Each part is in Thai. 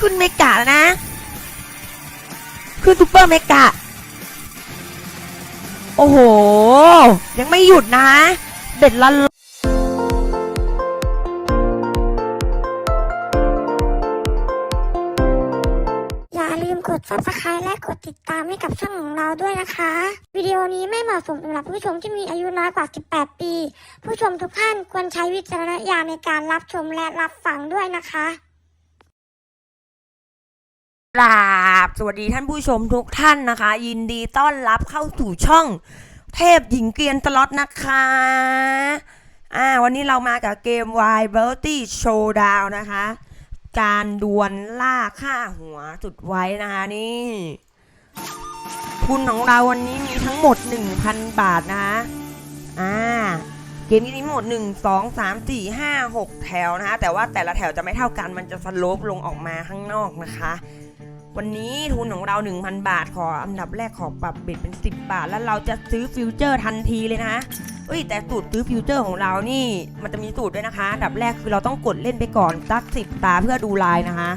ขึ้นเมกะแล้วนะ ขึ้นซูเปอร์เมกะ โอ้โห ยังไม่หยุดนะ เด็ดละอย่าลืมกด subscribe และกดติดตามให้กับช่องของเราด้วยนะคะ วิดีโอนี้ไม่เหมาะสมสำหรับผู้ชมที่มีอายุน้อยกว่า 18 ปี ผู้ชมทุกท่านควรใช้วิจารณญาณในการรับชมและรับฟังด้วยนะคะ กราบสวัสดีท่านผู้ชมทุกท่านนะคะ ยินดีต้อนรับเข้าสู่ช่อง เทพหญิงเกรียนตลอดนะคะอ่าวันนี้เรามากับเกม Wild b e a u t y Showdown นะคะ การดวลล่าค่าหัวสุดไว้นะคะนี่ทุนของเราวันนี้มีทั้งหมด 1,000 บาทนะคะอ่าเกมนี้มีทั้งหมด 1 2 3 4 5 6 แถวนะคะแต่ว่าแต่ละแถวจะไม่เท่ากันมันจะสโลปลงออกมาข้างนอกนะคะ วันนี้ทุนของเรา 1,000 บาทขออันดับแรกขอปรับเบ็ดเป็น 10 บาท แล้วเราจะซื้อฟิวเจอร์ทันทีเลยนะเอ้ยแต่สูตรซื้อฟิวเจอร์ของเรานี่มันจะมีสูตรด้วยนะคะอันดับแรกคือเราต้องกดเล่นไปก่อนสักสิบตาเพื่อดูลายนะคะ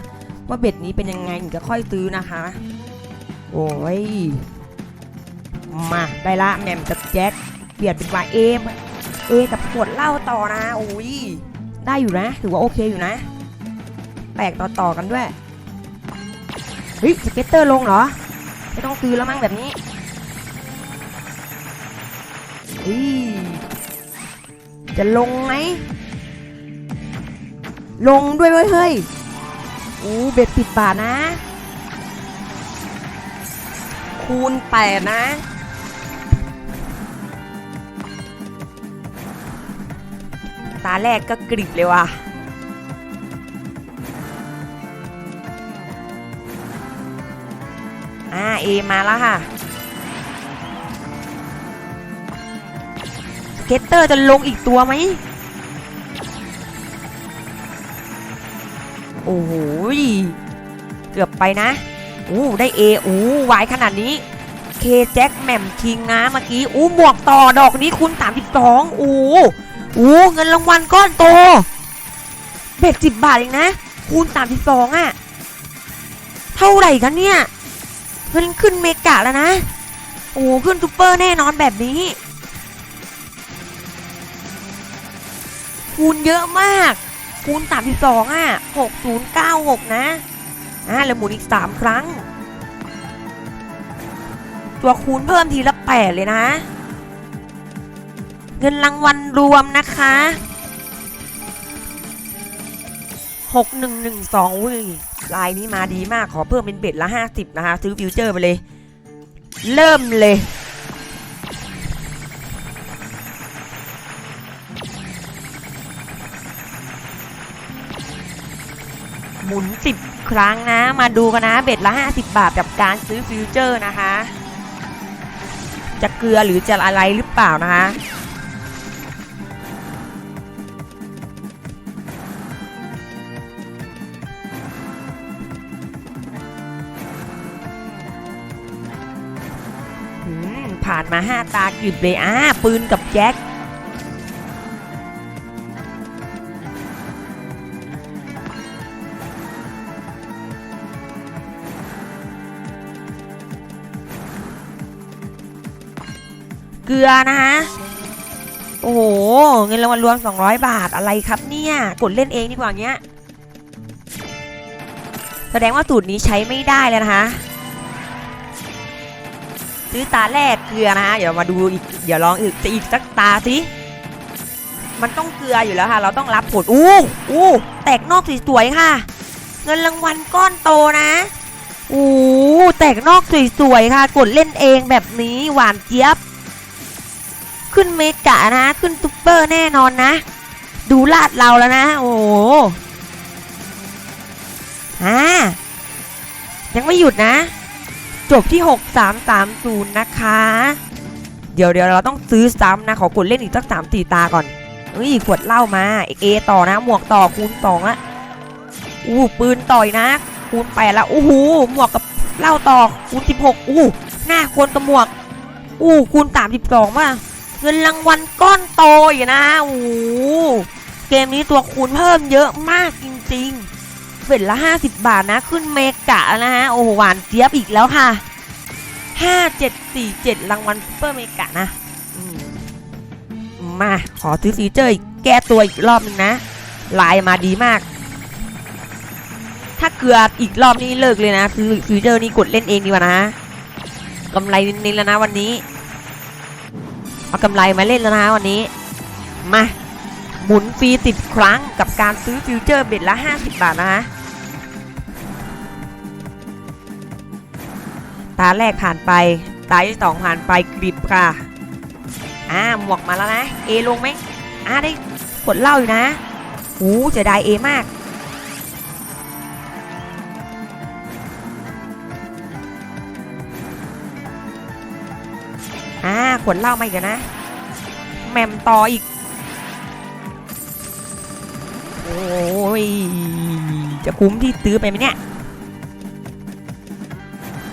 ว่าเบ็ดนี้เป็นยังไงถึงจะค่อยซื้อนะคะ โอ้ยมาได้ละแหม่มกับแจ็คเปลี่ยนเป็นวาเอมเอกับขวดเหล้าต่อนะโอ้ยได้อยู่นะถือว่าโอเคอยู่นะ แตกต่อต่อๆกันด้วย เฮ้ยสเก็ตเตอร์ลงเหรอ ไม่ต้องซื้อแล้วมั้งแบบนี้เฮ้ยจะลงไหม ลงด้วยเว้ยเฮ้ยอู้เบ็ดสิบบาทนะ คูณแปดนะตาแรกก็กริบเลยว่ะ เอมาแล้วค่ะเกตเตอร์จะลงอีกตัวไหมโอ้โหเกือบไปนะอู้ได้เออู้วายขนาดนี้ เคแจ็คแหม่มคิงนะเมื่อกี้อู้หมวกต่อดอกนี้คูณ32อู้อู้เงินรางวัลก้อนโตเบ็ดสิบบาทเองนะ คูณ32อะ เท่าไหร่กันเนี่ย เงินขึ้นเมกะแล้วนะ โอ้ขึ้นซูเปอร์แน่นอนแบบนี้ คูณเยอะมาก คูณ 32 อะ 6096 นะอ่าแล้วหมุนอีก 3 ครั้ง ตัวคูณเพิ่มทีละ 8 เลยนะ เงินรางวัลรวมนะคะ 6112อุ้ย ลายนี้มาดีมากขอเพิ่มเป็นเบ็ดละ 50 นะคะ ซื้อฟิวเจอร์ไปเลย เริ่มเลย หมุน 10 ครั้งนะ มาดูกันนะ เบ็ดละ 50 บาทกับการซื้อฟิวเจอร์นะคะ จะเกลือหรือจะอะไรหรือเปล่านะคะ ผ่านมา 5 ตากริบเลยอ่าปืนกับแจ็คเกลือนะคะโอ้โห เงินรางวัลรวม 200 บาทอะไรครับเนี่ย กดเล่นเองดีกว่าเงี้ย แสดงว่าสูตรนี้ใช้ไม่ได้แล้วนะคะ ซื้อตาแรกเกลือนะฮะเดี๋ยวมาดูอีกเดี๋ยวลองอีกจะอีกสักตาสิมันต้องเกลืออยู่แล้วค่ะ เราต้องรับผลอู้อู้แตกนอกสวยๆค่ะ เงินรางวัลก้อนโตนะอู้แตกนอกสวยๆค่ะ กดเล่นเองแบบนี้หวานเจี๊ยบ ขึ้นเมกะนะ ขึ้นซุปเปอร์แน่นอนนะ ดูลาดเราแล้วนะ โอ้โหอ่ายังไม่หยุดนะ จบที่ 6330 นะคะ เดี๋ยวเดี๋ยวเราต้องซื้อซ้ำนะ ขอกดเล่นอีกสักสามสี่ตาก่อนเฮ้ยขวดเหล้ามาเอต่อนะ หมวกต่อคูณสองละอู้ปืนต่อยนะ คูณแปดละอู้หูหมวกกับเหล้าต่อคูณสิบหกอู้หน้าควรกับหมวก อู้คูณสามสิบสองว่ะเงินรางวัลก้อนโตอยู่นะโอ้เกมนี้ตัวคูณเพิ่มเยอะมากจริงๆ เบ็ดละ 50 บาทนะ ขึ้นเมกะแล้วนะฮะ โอ้โห หวานเจี๊ยบอีกแล้วค่ะ 5747 รางวัลซูเปอร์เมกะนะมมาขอซื้อฟีเจอร์อีกแก้ตัวอีกรอบหนึงนะ ลายมาดีมาก ถ้าเกลืออีกรอบนี้เลิกเลยนะ ซื้อฟีเจอร์นี้กดเล่นเองดีกว่านะกำไรนิดแล้วนะวันนี้ เอากำไรมาเล่นแล้วนะวันนี้ มาหมุนฟรีติดครั้งกับการซื้อฟิวเจอร์เบ็ดละ 50 บาทนะฮะ ตาแรกผ่านไปตาที่สองผ่านไปกริบค่ะอ่าหมวกมาแล้วนะเอลงไหมอ่าได้กดเล่าอยู่นะโอ้จะได้เอมากอ่าขวดเหล้ามาอีกนะแหมมต่ออีก โอ้ย จะคุ้มที่ซื้อไปไหมเนี่ย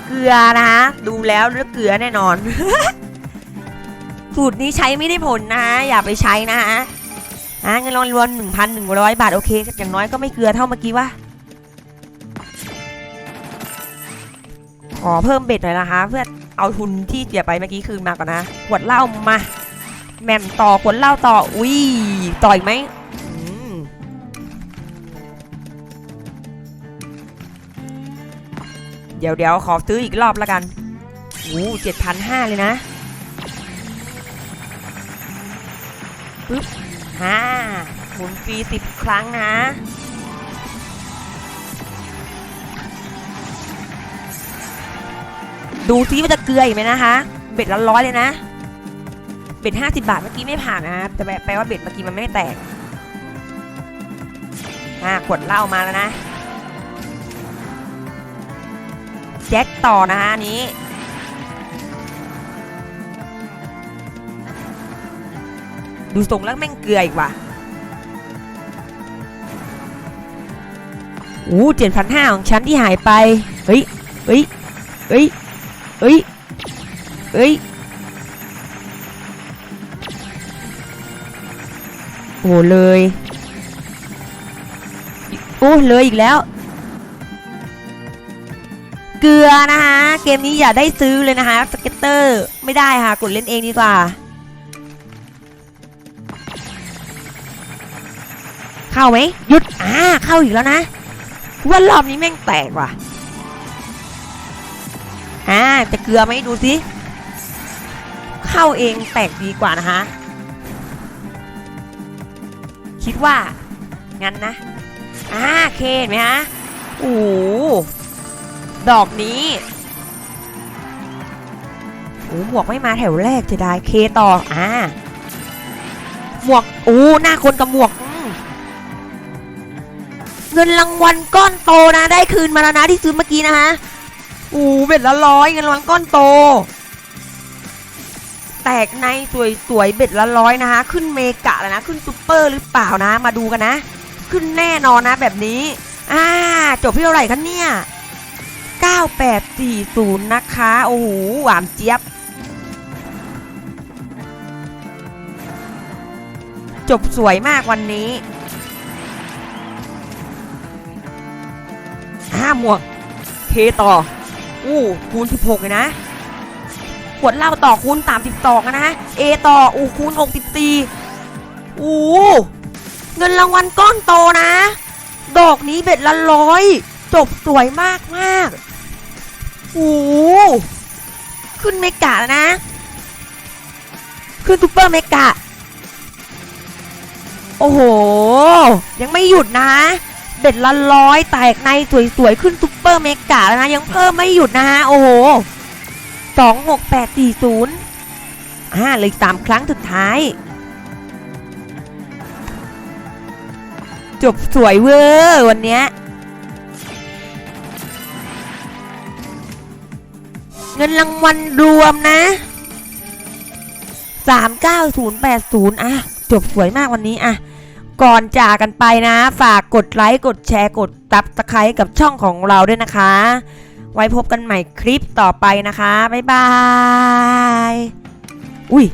เกลือนะดูแล้วเลือกเกลือแน่นอน สูตรนี้ใช้ไม่ได้ผลนะฮะอย่าไปใช้นะฮะอะเงินรางวัลรวม1,100บาทโอเคอย่างน้อยก็ไม่เกลือเท่าเมื่อกี้วะขอเพิ่มเบ็ดหน่อยนะคะ เพื่อเอาทุนที่เสียไปเมื่อกี้คืนมาก่อนนะขวดเหล้ามาแม่มต่อขวดเหล้าต่ออุ้ยต่ออีกไหม เดี๋ยวเดี๋ยวขอซื้ออีกรอบละกันโอ้เจ็ดพันห้าเลยนะปึ๊บฮ่าหมุนฟรีสิบครั้งนะดูซิว่าจะเกลืออีกไหมนะคะ เบ็ดละร้อยเลยนะ เบ็ดห้าสิบาทเมื่อกี้ไม่ผ่านนะแต่แปลว่าเบ็ดเมื่อกี้มันไม่แตกอ่าขวดเหล้ามาแล้วนะ ต่อนะฮะอันนี้ ดูทรงแล้วแม่งเกลืออีกว่ะโอ้เจ็ดพันห้าของฉันที่หายไป เฮ้ย เฮ้ย เฮ้ยเอ้ยเอ้ย โอ้เลย โอ้เลยอีกแล้ว เกลือนะคะเกมนี้อย่าได้ซื้อเลยนะคะสเก็ตเตอร์ไม่ได้ค่ะกดเล่นเองดีกว่า เข้าไหมหยุดอ่าเข้าอีกแล้วนะว่ารอบนี้แม่งแตกว่ะอ่าจะเกลือไหมดูสิเข้าเองแตกดีกว่านะคะคิดว่างั้นนะอ่าเคเห็นไหมฮะโอ้โห ดอกนี้โอ้หมวกไม่มาแถวแรกจะได้เคต่ออ่าหมวกโอ้หน้าคนกับหมวกเงินรางวัลก้อนโตนะ ได้คืนมาแล้วนะที่ซื้อเมื่อกี้นะคะอูเบ็ดละร้อยเงินรางวัลก้อนโต แตกในสวยๆเบ็ดละร้อยนะคะ ขึ้นเมกะแล้วนะขึ้นซูเปอร์หรือเปล่านะ มาดูกันนะ ขึ้นแน่นอนนะแบบนี้ อ่า จบที่เท่าไหร่คะเนี่ย 9840 นะคะ โอ้โห หวานเจี๊ยบ จบสวยมากวันนี้อ่าหมวก เคต่อ อู้คูณ 16 เลยนะ ขวดเหล้าต่อคูณ30ต่อกนนะ เอต่อ อู้คูณ 64 อู้ เงินรางวัลก้อนโตนะ ดอกนี้เบ็ดละร้อยจบสวยมากมาก โอ้ขึ้นเมกะแล้วนะ ขึ้นซูเปอร์เมกะ โอ้โห ยังไม่หยุดนะ เบ็ดละร้อยแตกในสวยๆ ขึ้นซุปเปอร์เมกาแล้วนะ ยังเพิ่มไม่หยุดนะฮะ โอ้โหสองหกแปดสี่ศูนย์อ่าเลยสามครั้งสุดท้าย จบสวยเวอร์วันเนี้ย เงินรางวัลรวมนะสามเก้าศูนย์แปดศูนย์อะ จบสวยมากวันนี้อะ ก่อนจากกันไปนะ ฝากกดไลค์ กดแชร์ กดตับตะไคร้กับช่องของเราด้วยนะคะ ไว้พบกันใหม่คลิปต่อไปนะคะ บ๊ายบาย อุ้ย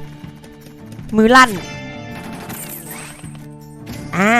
มือลั่น อ่า